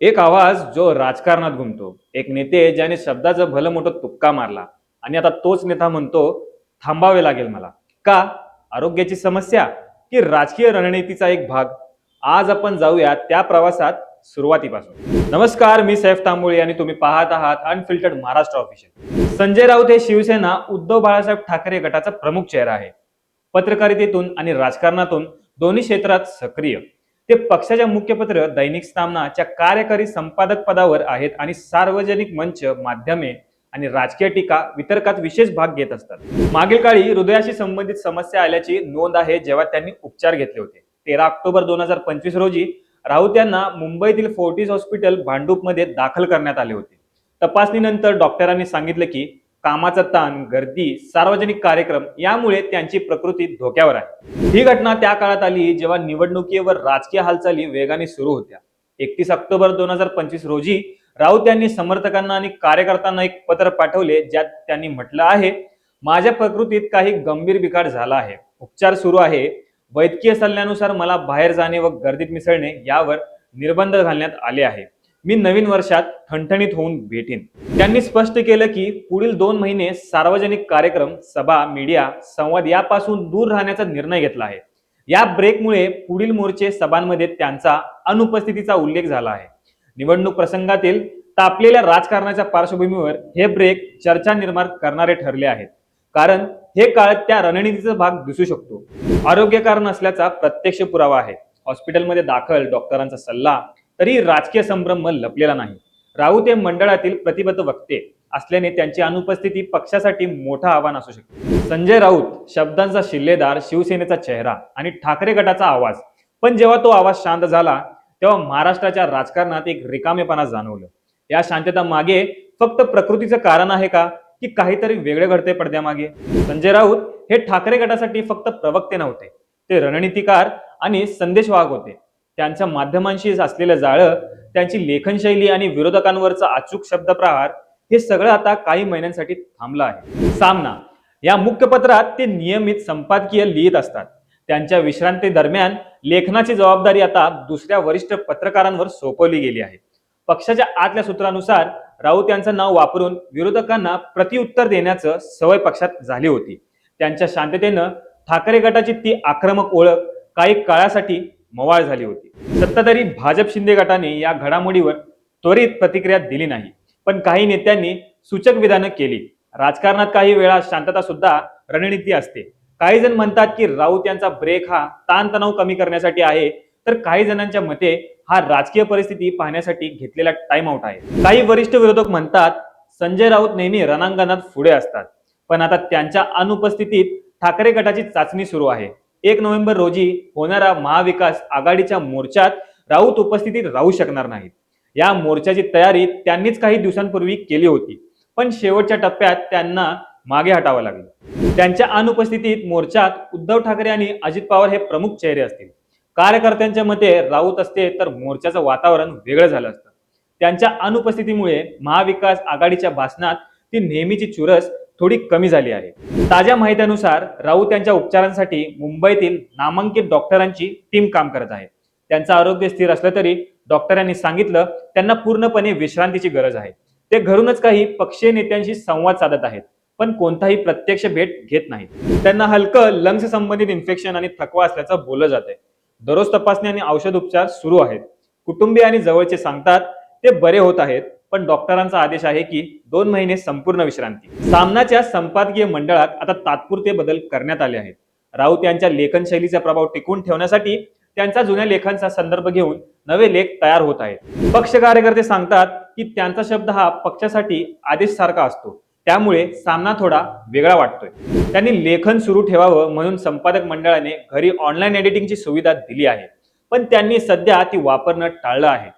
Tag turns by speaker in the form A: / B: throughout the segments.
A: एक आवाज जो राजकारणात घुमतो. एक नेते ज्याने शब्दाचं भलं मोठं तुक्का मारला. आणि आता तोच नेता म्हणतो थांबावे लागेल मला. का? आरोग्याची समस्या की राजकीय रणनीतीचा एक भाग? आज आपण जाऊया त्या प्रवासात सुरुवातीपासून. नमस्कार मी सैफ तांबोळी आणि तुम्ही पाहत आहात अनफिल्टर्ड महाराष्ट्र ऑफिशियल संजय राऊत हे शिवसेना उद्धव बाळासाहेब ठाकरे गटाचा प्रमुख चेहरा आहे. पत्रकारितेतून आणि राजकारणातून दोन्ही क्षेत्रात सक्रिय. ते पक्षाच्या मुख्यपत्र दैनिक सामनाच्या कार्यकारी संपादक पदावर आहेत आणि सार्वजनिक मंच माध्यमे आणि राजकीय टीका वितर्कात विशेष भाग घेत असतात. मागील काळी हृदयाशी संबंधित समस्या आल्याची नोंद आहे जेव्हा त्यांनी उपचार घेतले होते. तेरा ऑक्टोबर दोन हजार पंचवीस रोजी राऊत यांना मुंबईतील फोर्टिस हॉस्पिटल भांडूपमध्ये दाखल करण्यात आले होते. तपासणीनंतर डॉक्टरांनी सांगितलं की कामाचा ताण गर्दी सार्वजनिक कार्यक्रम यामुळे त्यांची प्रकृती धोक्यावर आहे. ही घटना त्या काळात आली जेव्हा निवडणुकीवर राजकीय हालचाली वेगाने सुरू होत्या. एकतीस ऑक्टोबर दोन हजार पंचवीस रोजी राऊत यांनी समर्थकांना आणि कार्यकर्त्यांना एक पत्र पाठवले ज्यात त्यांनी म्हटलं आहे माझ्या प्रकृतीत काही गंभीर बिघाड झाला आहे. उपचार सुरू आहे. वैद्यकीय सल्ल्यानुसार मला बाहेर जाणे व गर्दीत मिसळणे यावर निर्बंध घालण्यात आले आहे मी नवीन वर्षात ठणठणीत होऊन भेटेन. त्यांनी स्पष्ट केलं की पुढील दोन महिने सार्वजनिक कार्यक्रम सभा मीडिया संवाद यापासून दूर राहण्याचा निर्णय घेतला आहे. या ब्रेकमुळे पुढील मोर्चे सभांमध्ये त्यांचा अनुपस्थितीचा उल्लेख झाला आहे. निवडणूक प्रसंगातील तापलेल्या राजकारणाच्या पार्श्वभूमीवर हे ब्रेक चर्चा निर्माण करणारे ठरले आहेत. कारण हे काळ त्या रणनीतीचा भाग दिसू शकतो. आरोग्य कारण असल्याचा प्रत्यक्ष पुरावा आहे. हॉस्पिटलमध्ये दाखल डॉक्टरांचा सल्ला तरी राजकीय संभ्रम लपलेला नाही. राऊत हे मंडळातील प्रतिबद्ध वक्ते असल्याने त्यांची अनुपस्थिती पक्षासाठी मोठं आव्हान असू शकते. संजय राऊत शब्दांचा शिल्लेदार शिवसेनेचा चेहरा आणि ठाकरे गटाचा आवाज. पण जेव्हा तो आवाज शांत झाला तेव्हा महाराष्ट्राच्या राजकारणात एक रिकामेपणा जाणवलं. या शांतता मागे फक्त प्रकृतीचं कारण आहे का की काहीतरी वेगळे घडते पडद्यामागे? संजय राऊत हे ठाकरे गटासाठी फक्त प्रवक्ते नव्हते. ते रणनीतिकार आणि संदेशवाहक होते. त्यांच्या माध्यमांशी असलेलं जाळं त्यांची लेखनशैली आणि विरोधकांवरचा अचूक शब्दप्रहार हे सगळं आता काही महिन्यांसाठी थांबलं आहे. सामना. या मुख्यपत्रात ते नियमित संपादकीय लिहित असतात. त्यांच्या विश्रांती दरम्यान लेखनाची जबाबदारी आता दुसऱ्या वरिष्ठ पत्रकारांवर सोपवली गेली आहे. पक्षाच्या आतल्या सूत्रानुसार राऊत यांचं नाव वापरून विरोधकांना प्रतिउत्तर देण्याचं सवय पक्षात झाली होती. त्यांच्या शांततेनं ठाकरे गटाची ती आक्रमक ओळख काही काळासाठी मवाळ झाली होती. सत्ताधारी भाजप शिंदे गटाने या घडामोडीवर त्वरित प्रतिक्रिया दिली नाही. पण काही नेत्यांनी सूचक विधानं केली. राजकारणात काही वेळा शांतता सुद्धा रणनीती असते. काही जण म्हणतात की राऊत यांचा ब्रेक हा ताणतणाव कमी करण्यासाठी आहे. तर काही जणांच्या मते हा राजकीय परिस्थिती पाहण्यासाठी घेतलेला टाइम आउट आहे. काही वरिष्ठ विरोधक म्हणतात संजय राऊत नेहमी रणांगणात पुढे असतात. पण आता त्यांच्या अनुपस्थितीत ठाकरे गटाची चाचणी सुरू आहे. एक नोव्हेंबर रोजी होणारा महाविकास आघाडीच्या मोर्चात राऊत उपस्थितीत राहू शकणार नाहीत. या मोर्चाची तयारी त्यांनीच काही दिवसांपूर्वी केली होती. पण शेवटच्या टप्प्यात त्यांना मागे हटावं लागलं. त्यांच्या अनुपस्थितीत मोर्चात उद्धव ठाकरे आणि अजित पवार हे प्रमुख चेहरे असतील. कार्यकर्त्यांच्या मते राऊत असते तर मोर्चाचं वातावरण वेगळं झालं असतं. त्यांच्या अनुपस्थितीमुळे महाविकास आघाडीच्या भाषणात ती नेहमीची चुरस थोडी कमी झाली आहे. ताज्या माहित्यानुसार राऊत यांच्या उपचारांसाठी मुंबईतील नामांकित डॉक्टरांची टीम काम करत आहे. त्यांचं आरोग्य स्थिर असलं तरी डॉक्टरांनी सांगितलं त्यांना पूर्णपणे विश्रांतीची गरज आहे. ते घरूनच काही पक्षीय नेत्यांशी संवाद साधत आहेत पण कोणताही प्रत्यक्ष भेट घेत नाहीत. त्यांना हलकं लंग्स संबंधित इन्फेक्शन आणि थकवा असल्याचं बोललं जात आहे दररोज तपासणी आणि औषध उपचार सुरू आहेत. कुटुंबीय आणि जवळचे सांगतात ते बरे होत आहेत पण डॉक्टरांचा आदेश आहे की दोन महिने संपूर्ण विश्रांती. सामनाच्या संपादकीय मंडळात आता तात्पुरते बदल करण्यात आले आहेत. राऊत यांच्या लेखनशैलीचा प्रभाव टिकवून ठेवण्यासाठी त्यांचा जुन्या लेखांचा संदर्भ घेऊन नवे लेख तयार होत आहेत. पक्ष कार्यकर्ते सांगतात की त्यांचा शब्द हा पक्षासाठी आदेश सारखा असतो. त्यामुळे सामना थोडा वेगळा वाटतोय. त्यांनी लेखन सुरू ठेवावं म्हणून संपादक मंडळाने घरी ऑनलाईन एडिटिंगची सुविधा दिली आहे. पण त्यांनी सध्या ती वापरणं टाळलं आहे.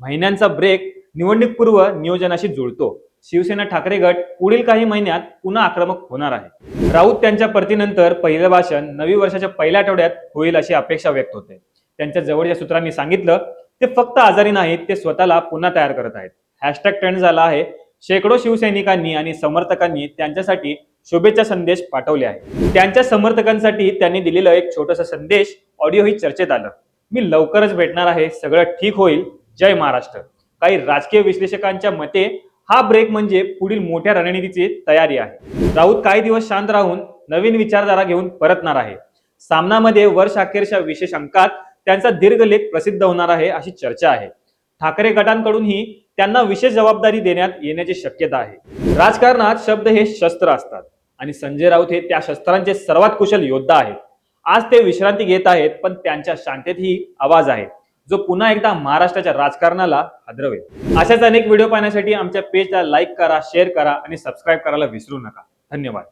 A: महिन्यांचा ब्रेक निवडणूकपूर्व नियोजनाशी जुळतो. शिवसेना ठाकरे गट पुढील काही महिन्यात पुन्हा आक्रमक होणार आहे. राऊत त्यांच्या परतीनंतर पहिलं भाषण नवी वर्षाच्या पहिल्या आठवड्यात होईल अशी अपेक्षा व्यक्त होते. त्यांच्या जवळच्या सूत्रांनी सांगितलं ते फक्त आजारी नाहीत ते स्वतःला पुन्हा तयार करत आहेत. हॅशटॅग ट्रेंड झाला आहे. शेकडो शिवसैनिकांनी आणि समर्थकांनी त्यांच्यासाठी शुभेच्छा संदेश पाठवले आहे त्यांच्या समर्थकांसाठी त्यांनी दिलेलं एक छोटासा संदेश ऑडिओ ही चर्चेत आलं. मी लवकरच भेटणार आहे. सगळं ठीक होईल. जय महाराष्ट्र. काही राजकीय विश्लेषकांच्या मते हा ब्रेक म्हणजे पुढील मोठ्या रणनीतीची तयारी आहे. राऊत काही दिवस शांत राहून नवीन विचारधारा घेऊन परतणार आहे. सामनामध्ये वर्ष अखेरच्या विशेष अंकात त्यांचा दीर्घ लेख प्रसिद्ध होणार आहे अशी चर्चा आहे. ठाकरे गटांकडूनही त्यांना विशेष जबाबदारी देण्यात येण्याची शक्यता आहे. राजकारणात शब्द हे शस्त्र असतात आणि संजय राऊत हे त्या शस्त्रांचे सर्वात कुशल योद्धा आहेत. आज ते विश्रांती घेत आहेत पण त्यांच्या शांततेतही आवाज आहे. जो पुन्हा एकदा महाराष्ट्राच्या राजकारणाला हादरवेल. अशाच अनेक व्हिडिओ पाहण्यासाठी आमच्या पेजला लाईक करा शेअर करा आणि सबस्क्राईब करायला विसरू नका. धन्यवाद.